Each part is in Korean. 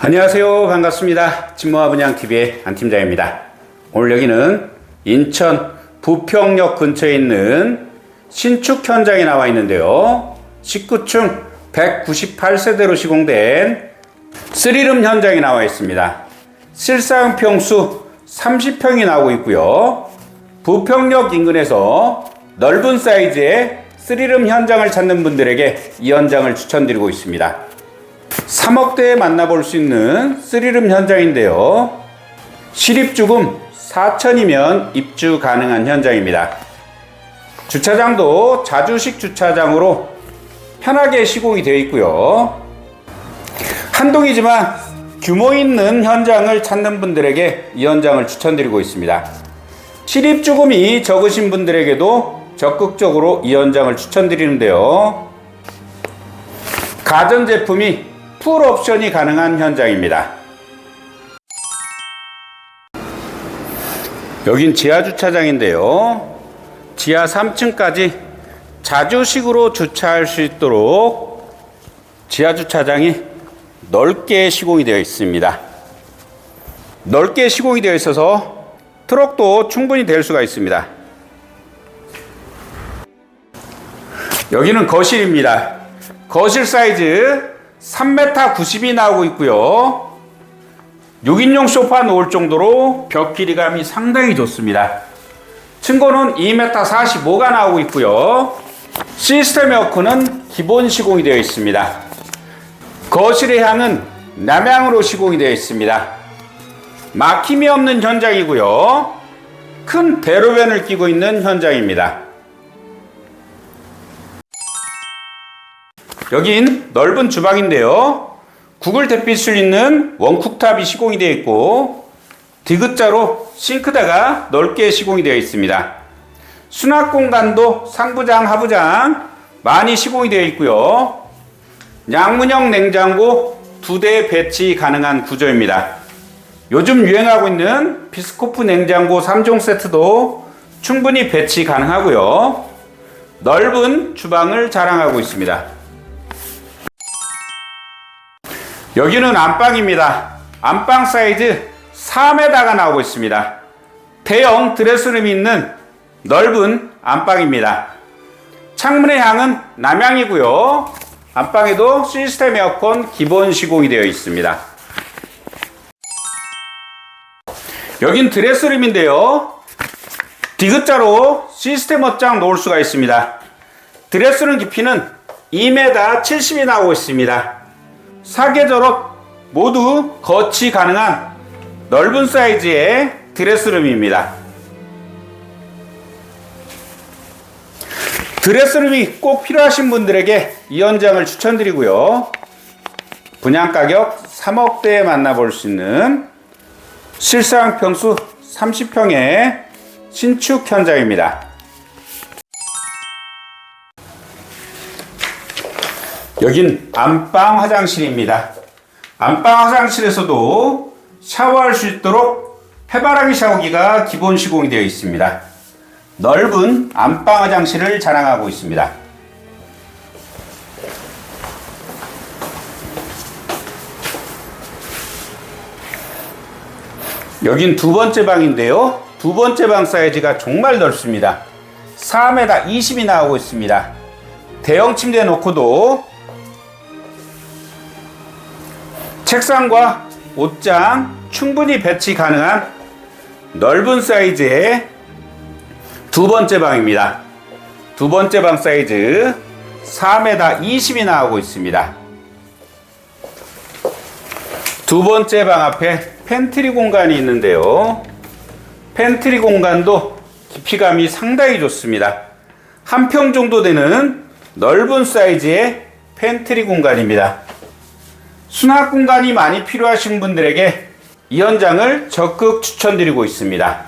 안녕하세요. 반갑습니다. 진모아 분양TV의 안 팀장입니다. 오늘 여기는 인천 부평역 근처에 있는 신축 현장에 나와 있는데요. 19층 198세대로 시공된 쓰리룸 현장에 나와 있습니다. 실사용 평수 30평이 나오고 있고요. 부평역 인근에서 넓은 사이즈의 쓰리룸 현장을 찾는 분들에게 이 현장을 추천드리고 있습니다. 3억대에 만나볼 수 있는 쓰리룸 현장인데요. 실입주금 4천이면 입주 가능한 현장입니다. 주차장도 자주식 주차장으로 편하게 시공이 되어 있고요. 한동이지만 규모 있는 현장을 찾는 분들에게 이 현장을 추천드리고 있습니다. 실입주금이 적으신 분들에게도 적극적으로 이 현장을 추천드리는데요. 가전제품이 풀 옵션이 가능한 현장입니다. 여긴 지하 주차장인데요. 지하 3층까지 자주식으로 주차할 수 있도록 지하 주차장이 넓게 시공이 되어 있습니다. 넓게 시공이 되어 있어서 트럭도 충분히 될 수가 있습니다. 여기는 거실입니다. 거실 사이즈 3m 90이 나오고 있고요. 6인용 소파 놓을 정도로 벽 길이감이 상당히 좋습니다. 층고는 2m 45가 나오고 있고요. 시스템 에어컨은 기본 시공이 되어 있습니다. 거실의 향은 남향으로 시공이 되어 있습니다. 막힘이 없는 현장이고요. 큰 대로변을 끼고 있는 현장입니다. 여긴 넓은 주방인데요. 구글 대빛을 있는 원쿡탑이 시공이 되어 있고 디귿자로 싱크대가 넓게 시공이 되어 있습니다. 수납 공간도 상부장, 하부장 많이 시공이 되어 있고요. 양문형 냉장고 두 대 배치 가능한 구조입니다. 요즘 유행하고 있는 비스코프 냉장고 3종 세트도 충분히 배치 가능하고요. 넓은 주방을 자랑하고 있습니다. 여기는 안방입니다. 안방 사이즈 4m가 나오고 있습니다. 대형 드레스룸이 있는 넓은 안방입니다. 창문의 향은 남향이고요. 안방에도 시스템 에어컨 기본 시공이 되어 있습니다. 여긴 드레스룸인데요. 디귿자로 시스템 옷장 놓을 수가 있습니다. 드레스룸 깊이는 2m 70이 나오고 있습니다. 사계절옷 모두 거치 가능한 넓은 사이즈의 드레스룸입니다. 드레스룸이 꼭 필요하신 분들에게 이 현장을 추천드리고요. 분양 가격 3억대에 만나볼 수 있는 실사용 평수 30평의 신축 현장입니다. 여긴 안방 화장실입니다. 안방 화장실에서도 샤워할 수 있도록 해바라기 샤워기가 기본 시공이 되어 있습니다. 넓은 안방 화장실을 자랑하고 있습니다. 여긴 두 번째 방인데요. 두 번째 방 사이즈가 정말 넓습니다. 4m 20이 나오고 있습니다. 대형 침대 놓고도 책상과 옷장 충분히 배치 가능한 넓은 사이즈의 두 번째 방입니다. 두 번째 방 사이즈 4m 20이 나오고 있습니다. 두 번째 방 앞에 팬트리 공간이 있는데요. 팬트리 공간도 깊이감이 상당히 좋습니다. 한 평 정도 되는 넓은 사이즈의 팬트리 공간입니다. 수납 공간이 많이 필요하신 분들에게 이 현장을 적극 추천드리고 있습니다.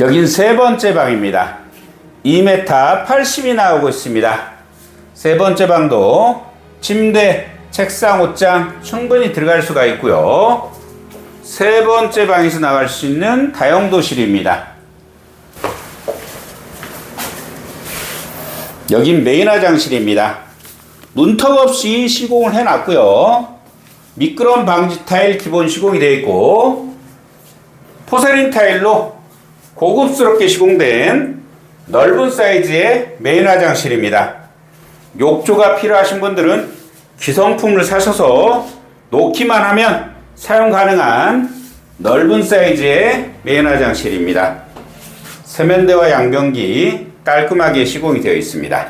여긴 세 번째 방입니다. 2m 80이 나오고 있습니다. 세 번째 방도 침대, 책상, 옷장 충분히 들어갈 수가 있고요. 세 번째 방에서 나갈 수 있는 다용도실입니다. 여긴 메인 화장실입니다. 문턱 없이 시공을 해놨고요. 미끄럼 방지 타일 기본 시공이 되어 있고 포세린 타일로 고급스럽게 시공된 넓은 사이즈의 메인 화장실입니다. 욕조가 필요하신 분들은 기성품을 사셔서 놓기만 하면 사용 가능한 넓은 사이즈의 메인 화장실입니다. 세면대와 양변기 깔끔하게 시공이 되어 있습니다.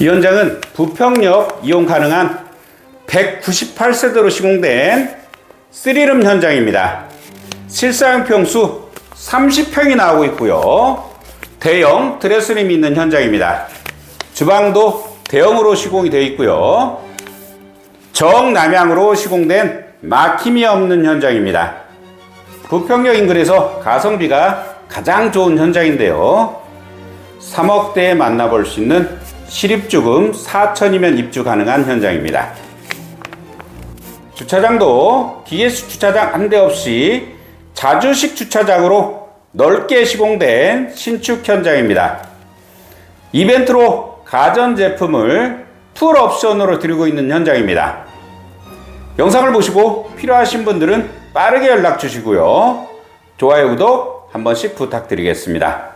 이 현장은 부평역 이용 가능한 198세대로 시공된 3룸 현장입니다. 실사용 평수 30평이 나오고 있고요. 대형 드레스룸이 있는 현장입니다. 주방도 대형으로 시공이 되어 있고요. 정남향으로 시공된 막힘이 없는 현장입니다. 부평역 인근에서 가성비가 가장 좋은 현장인데요. 3억대에 만나볼 수 있는 실입주금 4천이면 입주 가능한 현장입니다. 주차장도 DS 주차장 한 대 없이 자주식 주차장으로 넓게 시공된 신축 현장입니다. 이벤트로 가전제품을 풀 옵션으로 드리고 있는 현장입니다. 영상을 보시고 필요하신 분들은 빠르게 연락 주시고요. 좋아요, 구독 한 번씩 부탁드리겠습니다.